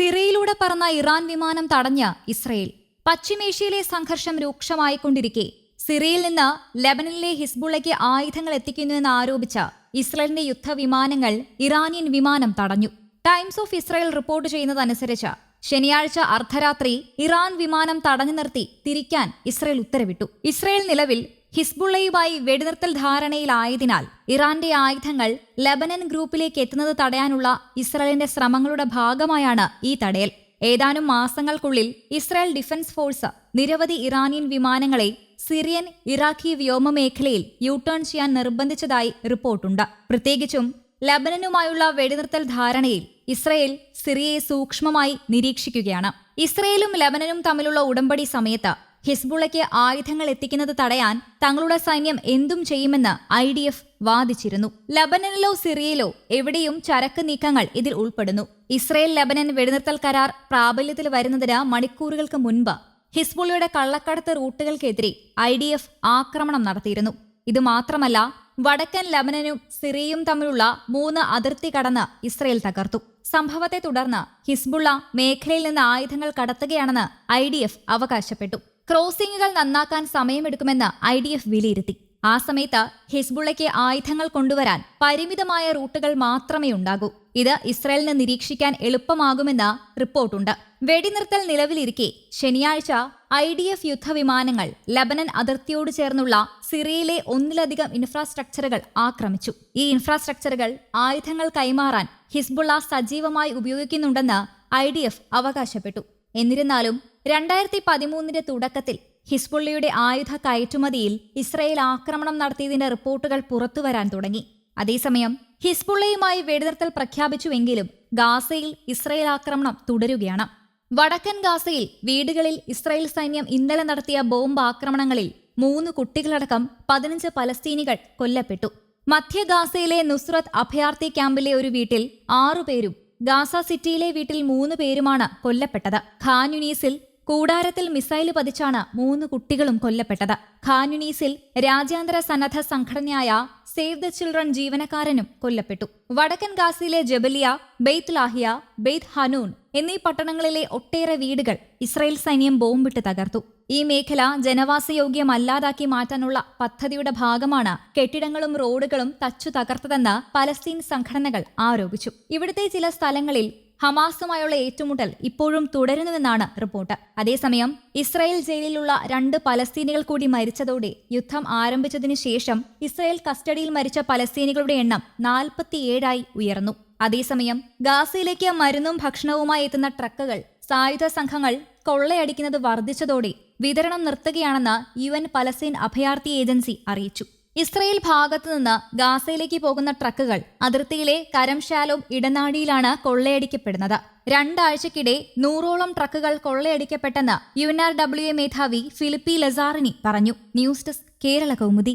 സിറിയയിലൂടെ പറന്ന ഇറാൻ വിമാനം തടഞ്ഞ ഇസ്രയേൽ. പശ്ചിമേഷ്യയിലെ സംഘർഷം രൂക്ഷമായിക്കൊണ്ടിരിക്കെ. സിറിയയിൽ നിന്ന് ലെബനനിലെ ഹിസ്ബുള്ളയ്ക്ക് ആയുധങ്ങൾ എത്തിക്കുന്നുവെന്ന് ആരോപിച്ച ഇസ്രയേലിന്റെ യുദ്ധവിമാനങ്ങൾ ഇറാനിയൻ വിമാനം തടഞ്ഞു. ടൈംസ് ഓഫ് ഇസ്രയേൽ റിപ്പോർട്ട് ചെയ്യുന്നതനുസരിച്ച് ശനിയാഴ്ച അർദ്ധരാത്രി ഇറാൻ വിമാനം തടഞ്ഞു നിർത്തി തിരിക്കാൻ ഇസ്രയേൽ ഉത്തരവിട്ടു. ഇസ്രയേൽ നിലവിൽ ഹിസ്ബുള്ളയുമായി വെടിനിർത്തൽ ധാരണയിലായതിനാൽ ഇറാന്റെ ആയുധങ്ങൾ ലെബനൻ ഗ്രൂപ്പിലേക്ക് എത്തുന്നത് തടയാനുള്ള ഇസ്രയേലിന്റെ ശ്രമങ്ങളുടെ ഭാഗമായാണ് ഈ തടയൽ. ഏതാനും മാസങ്ങൾക്കുള്ളിൽ ഇസ്രായേൽ ഡിഫൻസ് ഫോഴ്സ് നിരവധി ഇറാനിയൻ വിമാനങ്ങളെ സിറിയൻ ഇറാഖി വ്യോമമേഖലയിൽ യു ടേൺ ചെയ്യാൻ നിർബന്ധിച്ചതായി റിപ്പോർട്ടുണ്ട്. പ്രത്യേകിച്ചും ലബനനുമായുള്ള വെടിനിർത്തൽ ധാരണയിൽ ഇസ്രയേൽ സിറിയയെ സൂക്ഷ്മമായി നിരീക്ഷിക്കുകയാണ്. ഇസ്രയേലും ലബനനും തമ്മിലുള്ള ഉടമ്പടി സമയത്ത് ഹിസ്ബുള്ളയ്ക്ക് ആയുധങ്ങൾ എത്തിക്കുന്നത് തടയാൻ തങ്ങളുടെ സൈന്യം എന്തും ചെയ്യുമെന്ന് ഐ ഡി എഫ് വാദിച്ചിരുന്നു. ലബനനിലോ സിറിയയിലോ എവിടെയും ചരക്ക് നീക്കങ്ങൾ ഇതിൽ ഉൾപ്പെടുന്നു. ഇസ്രയേൽ ലബനൻ വെടിനിർത്തൽ കരാർ പ്രാബല്യത്തിൽ വരുന്നതിന് മണിക്കൂറുകൾക്ക് മുൻപ് ഹിസ്ബുള്ളയുടെ കള്ളക്കടത്ത് റൂട്ടുകൾക്കെതിരെ ഐ ഡി എഫ് ആക്രമണം നടത്തിയിരുന്നു. ഇത് മാത്രമല്ല വടക്കൻ ലബനനും സിറിയയും തമ്മിലുള്ള മൂന്ന് അതിർത്തി കടന്ന് ഇസ്രയേൽ തകർത്തു. സംഭവത്തെ തുടർന്ന് ഹിസ്ബുള്ള മേഖലയിൽ നിന്ന് ആയുധങ്ങൾ കടത്തുകയാണെന്ന് ഐ അവകാശപ്പെട്ടു. ക്രോസിംഗുകൾ നന്നാക്കാൻ സമയമെടുക്കുമെന്ന് ഐ ഡി എഫ് വിലയിരുത്തി. ആ സമയത്ത് ഹിസ്ബുള്ളയ്ക്ക് ആയുധങ്ങൾ കൊണ്ടുവരാൻ പരിമിതമായ റൂട്ടുകൾ മാത്രമേ ഉണ്ടാകൂ. ഇത് ഇസ്രയേലിന് നിരീക്ഷിക്കാൻ എളുപ്പമാകുമെന്ന് റിപ്പോർട്ടുണ്ട്. വെടിനിർത്തൽ നിലവിലിരിക്കെ ശനിയാഴ്ച ഐ ഡി എഫ് യുദ്ധവിമാനങ്ങൾ ലബനൻ അതിർത്തിയോട് ചേർന്നുള്ള സിറിയയിലെ ഒന്നിലധികം ഇൻഫ്രാസ്ട്രക്ചറുകൾ ആക്രമിച്ചു. ഈ ഇൻഫ്രാസ്ട്രക്ചറുകൾ ആയുധങ്ങൾ കൈമാറാൻ ഹിസ്ബുള്ള സജീവമായി ഉപയോഗിക്കുന്നുണ്ടെന്ന് ഐ അവകാശപ്പെട്ടു. എന്നിരുന്നാലും രണ്ടായിരത്തി പതിമൂന്നിന്റെ തുടക്കത്തിൽ ഹിസ്ബുള്ളയുടെ ആയുധ കയറ്റുമതിയിൽ ഇസ്രയേൽ ആക്രമണം നടത്തിയതിന്റെ റിപ്പോർട്ടുകൾ പുറത്തുവരാൻ തുടങ്ങി. അതേസമയം ഹിസ്ബുള്ളയുമായി വെടിനിർത്തൽ പ്രഖ്യാപിച്ചുവെങ്കിലും ഗാസയിൽ ഇസ്രയേൽ ആക്രമണം തുടരുകയാണ്. വടക്കൻ ഗാസയിൽ വീടുകളിൽ ഇസ്രയേൽ സൈന്യം ഇന്നലെ നടത്തിയ ബോംബ് ആക്രമണങ്ങളിൽ മൂന്ന് കുട്ടികളടക്കം പതിനഞ്ച് പലസ്തീനികൾ കൊല്ലപ്പെട്ടു. മധ്യ ഗാസയിലെ നുസ്രത്ത് അഭയാർത്ഥി ക്യാമ്പിലെ ഒരു വീട്ടിൽ ആറുപേരും ഗാസ സിറ്റിയിലെ വീട്ടിൽ മൂന്ന് പേരുമാണ് കൊല്ലപ്പെട്ടത്. ഖാൻ യുനീസിൽ കൂടാരത്തിൽ മിസൈൽ പതിച്ചാണ് മൂന്ന് കുട്ടികളും കൊല്ലപ്പെട്ടത്. ഖാനുനീസിൽ രാജ്യാന്തര സന്നദ്ധ സംഘടനയായ സേവ് ദ ചിൽഡ്രൻ ജീവനക്കാരനും കൊല്ലപ്പെട്ടു. വടക്കൻ ഗാസയിലെ ജബലിയ ബെയ്ത്ത് ലാഹിയ ബെയ്ത്ത് ഹനൂൻ എന്നീ പട്ടണങ്ങളിലെ ഒട്ടേറെ വീടുകൾ ഇസ്രായേൽ സൈന്യം ബോംബിട്ട് തകർത്തു. ഈ മേഖല ജനവാസയോഗ്യമല്ലാതാക്കി മാറ്റാനുള്ള പദ്ധതിയുടെ ഭാഗമാണ് കെട്ടിടങ്ങളും റോഡുകളും തച്ചു തകർത്തതെന്ന് പലസ്തീൻ സംഘടനകൾ ആരോപിച്ചു. ഇവിടുത്തെ ചില സ്ഥലങ്ങളിൽ ഹമാസുമായുള്ള ഏറ്റുമുട്ടൽ ഇപ്പോഴും തുടരുന്നുവെന്നാണ് റിപ്പോർട്ട്. അതേസമയം ഇസ്രായേൽ ജയിലിലുള്ള രണ്ട് പലസ്തീനികൾ കൂടി മരിച്ചതോടെ യുദ്ധം ആരംഭിച്ചതിനു ശേഷം ഇസ്രായേൽ കസ്റ്റഡിയിൽ മരിച്ച പലസ്തീനികളുടെ എണ്ണം നാൽപ്പത്തിയേഴായി ഉയർന്നു. അതേസമയം ഗാസയിലേക്ക് മരുന്നും ഭക്ഷണവുമായി എത്തുന്ന ട്രക്കുകൾ സായുധ സംഘങ്ങൾ കൊള്ളയടിക്കുന്നത് വർദ്ധിച്ചതോടെ വിതരണം നിർത്തുകയാണെന്ന് യു എൻ പലസ്തീൻ അഭയാർത്ഥി ഏജൻസി അറിയിച്ചു. ഇസ്രയേൽ ഭാഗത്തു നിന്ന് ഗാസയിലേക്ക് പോകുന്ന ട്രക്കുകൾ അതിർത്തിയിലെ കരംശാലോം ഇടനാഴിയിലാണ് കൊള്ളയടിക്കപ്പെടുന്നത്. രണ്ടാഴ്ചക്കിടെ നൂറോളം ട്രക്കുകൾ കൊള്ളയടിക്കപ്പെട്ടെന്ന് U N R W A മേധാവി ഫിലിപ്പി ലസാറിനി പറഞ്ഞു. News desk Kerala Kaumudi.